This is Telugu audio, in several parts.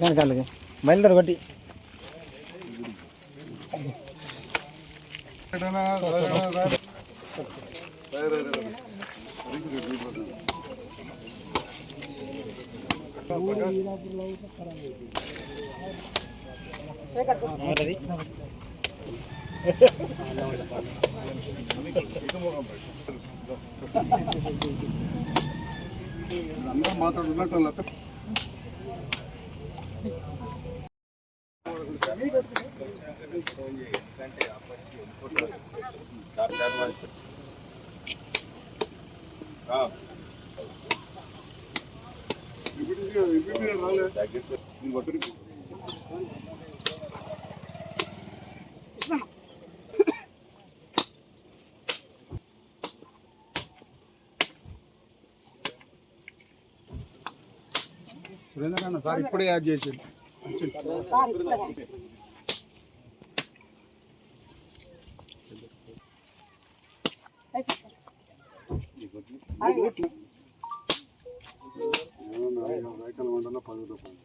వెనకాలకి బయలుదేరి కొట్టి అందరూ మాట్లాడుతున్నట్టు సురేంద్రన్న సార్ ఇప్పుడే యాడ్ చేసింది పది రూపాయలు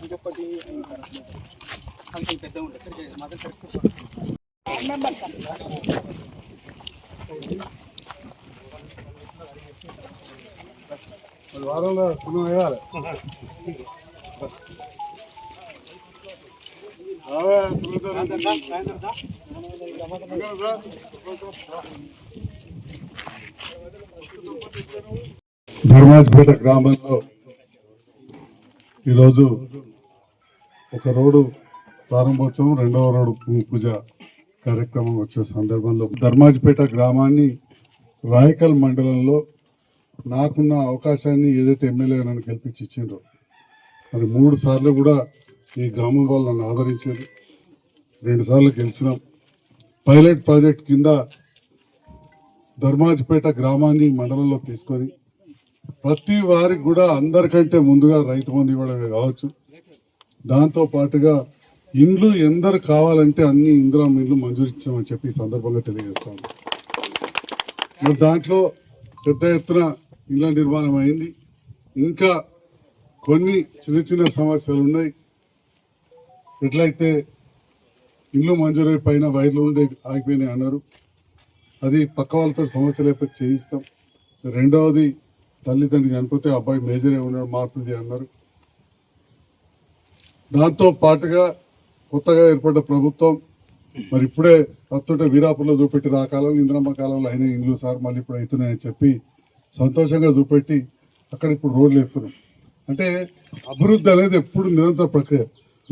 ఇంకొకటి పెద్ద ఉంటుంది మాత్రం కరెక్ట్ ఇంకా సార్? ధర్మాజ్పేట గ్రామంలో ఈరోజు ఒక రోడ్డు ప్రారంభోత్సవం రెండవ రోడ్డు భూమి పూజ కార్యక్రమం వచ్చే సందర్భంలో ధర్మాజ్పేట గ్రామాన్ని రాయకల్ మండలంలో నాకున్న అవకాశాన్ని ఏదైతే ఎమ్మెల్యే నన్ను గెలిపించి ఇచ్చిండ్రో మరి మూడు సార్లు కూడా ఈ గ్రామం వాళ్ళు నన్ను ఆదరించారు. రెండుసార్లు గెలిచినాం. పైలట్ ప్రాజెక్ట్ కింద ధర్మాజ్పేట గ్రామాన్ని మండలంలో తీసుకొని ప్రతి వారికి కూడా అందరికంటే ముందుగా రైతు బంధు ఇవ్వడమే కావచ్చు. దాంతో పాటుగా ఇండ్లు ఎందరు కావాలంటే అన్ని ఇందిరా ఇండ్లు మంజూరు ఇచ్చామని చెప్పి ఈ సందర్భంగా తెలియజేస్తాను మరి దాంట్లో పెద్ద ఎత్తున ఇళ్ళ నిర్మాణం అయింది. ఇంకా కొన్ని చిన్న చిన్న సమస్యలు ఉన్నాయి. ఎట్లయితే ఇల్లు మంజూరై పైన వైర్లు ఉండే ఆగిపోయినాయి అన్నారు. అది పక్క వాళ్ళతో సమస్య లేకపోతే చేయిస్తాం. రెండవది తల్లిదండ్రి చనిపోతే అబ్బాయి మేజరే ఉన్నాడు మార్పులు చేయన్నారు దాంతో పాటుగా కొత్తగా ఏర్పడ్డ ప్రభుత్వం మరి ఇప్పుడే వస్తుంటే వీరాపురంలో చూపెట్టి ఆ కాలంలో ఇంద్రమ్మ కాలంలో అయిన ఇండ్లు సార్ మళ్ళీ ఇప్పుడు అవుతున్నాయని చెప్పి సంతోషంగా చూపెట్టి అక్కడ ఇప్పుడు రోడ్లు ఎత్తున్నాం అంటే అభివృద్ధి అనేది ఎప్పుడు నిరంతర ప్రక్రియ.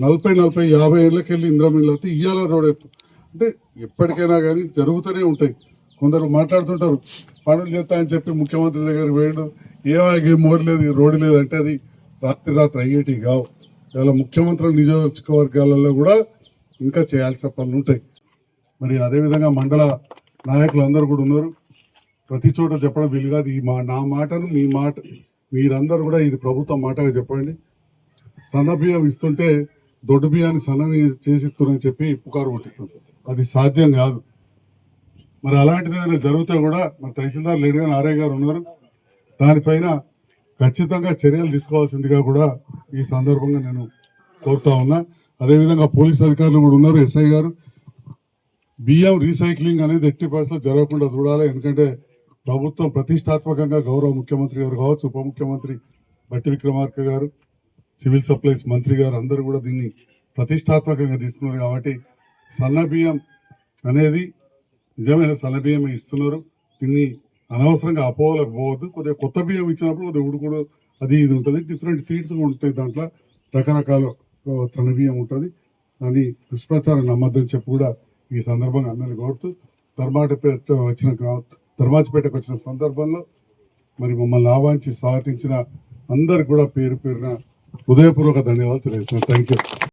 నలభై నలభై యాభై ఏళ్ళకి వెళ్ళి ఇంద్రమ్మ అయితే ఇయ్యాల రోడ్ ఎత్తు. అంటే ఎప్పటికైనా కానీ జరుగుతూనే ఉంటాయి. కొందరు మాట్లాడుతుంటారు పనులు చేస్తా అని చెప్పి ముఖ్యమంత్రి దగ్గర వేయడు ఏమాగి మోరు లేదు రోడ్డు లేదు అంటే అది రాత్రి రాత్రి అయ్యేటివి కావు. ఇలా ముఖ్యమంత్రుల నియోజకవర్గాలలో కూడా ఇంకా చేయాల్సిన పనులు ఉంటాయి. మరి అదేవిధంగా మండల నాయకులు అందరూ కూడా ఉన్నారు. ప్రతి చోట చెప్పడం వీలు కాదు. ఈ మా నా మాటను మీ మాట మీరందరూ కూడా ఇది ప్రభుత్వం మాటగా చెప్పండి. సన్న బియ్యం ఇస్తుంటే దొడ్డు బియ్యాన్ని సన్న చేసిస్తున్నారని చెప్పి పుకారు కొట్టిస్తుంది అది సాధ్యం కాదు. మరి అలాంటిది ఏదైనా జరిగితే కూడా మన తహసీల్దార్ లేడుగా నారాయణ గారు ఉన్నారు. దానిపైన ఖచ్చితంగా చర్యలు తీసుకోవాల్సిందిగా కూడా ఈ సందర్భంగా నేను కోరుతా ఉన్నా. అదేవిధంగా పోలీస్ అధికారులు కూడా ఉన్నారు. ఎస్ఐ గారు బియ్యం రీసైక్లింగ్ అనేది ఎట్టి పరిస్థితుల్లో జరగకుండా చూడాలి. ఎందుకంటే ప్రభుత్వం ప్రతిష్టాత్మకంగా గౌరవ ముఖ్యమంత్రి గారు కావచ్చు ఉప ముఖ్యమంత్రి బట్టి విక్రమార్క గారు సివిల్ సప్లైస్ మంత్రి గారు అందరూ కూడా దీన్ని ప్రతిష్టాత్మకంగా తీసుకున్నారు కాబట్టి సన్న బియ్యం అనేది నిజమైన సన్నబియ్యం ఇస్తున్నారు. దీన్ని అనవసరంగా అపోహలకు పోవద్దు. కొద్దిగా కొత్త బియ్యం ఇచ్చినప్పుడు కొద్దిగా ఉడుకుడు అది ఇది ఉంటుంది. డిఫరెంట్ సీడ్స్ ఉంటాయి దాంట్లో. రకరకాల సన్నబియ్యం సన్న బియ్యం ఉంటుంది. అని దుష్ప్రచారం నమ్మద్దని చెప్పి కూడా ఈ సందర్భంగా అందరిని కోరుతూ ధర్మాటపేట వచ్చిన ధర్మాజిపేటకు వచ్చిన సందర్భంలో మరి మమ్మల్ని ఆహ్వానించి స్వాగతించిన అందరికి కూడా పేరు పేరున హృదయపూర్వక ధన్యవాదాలు తెలియజేస్తున్నాను. Thank you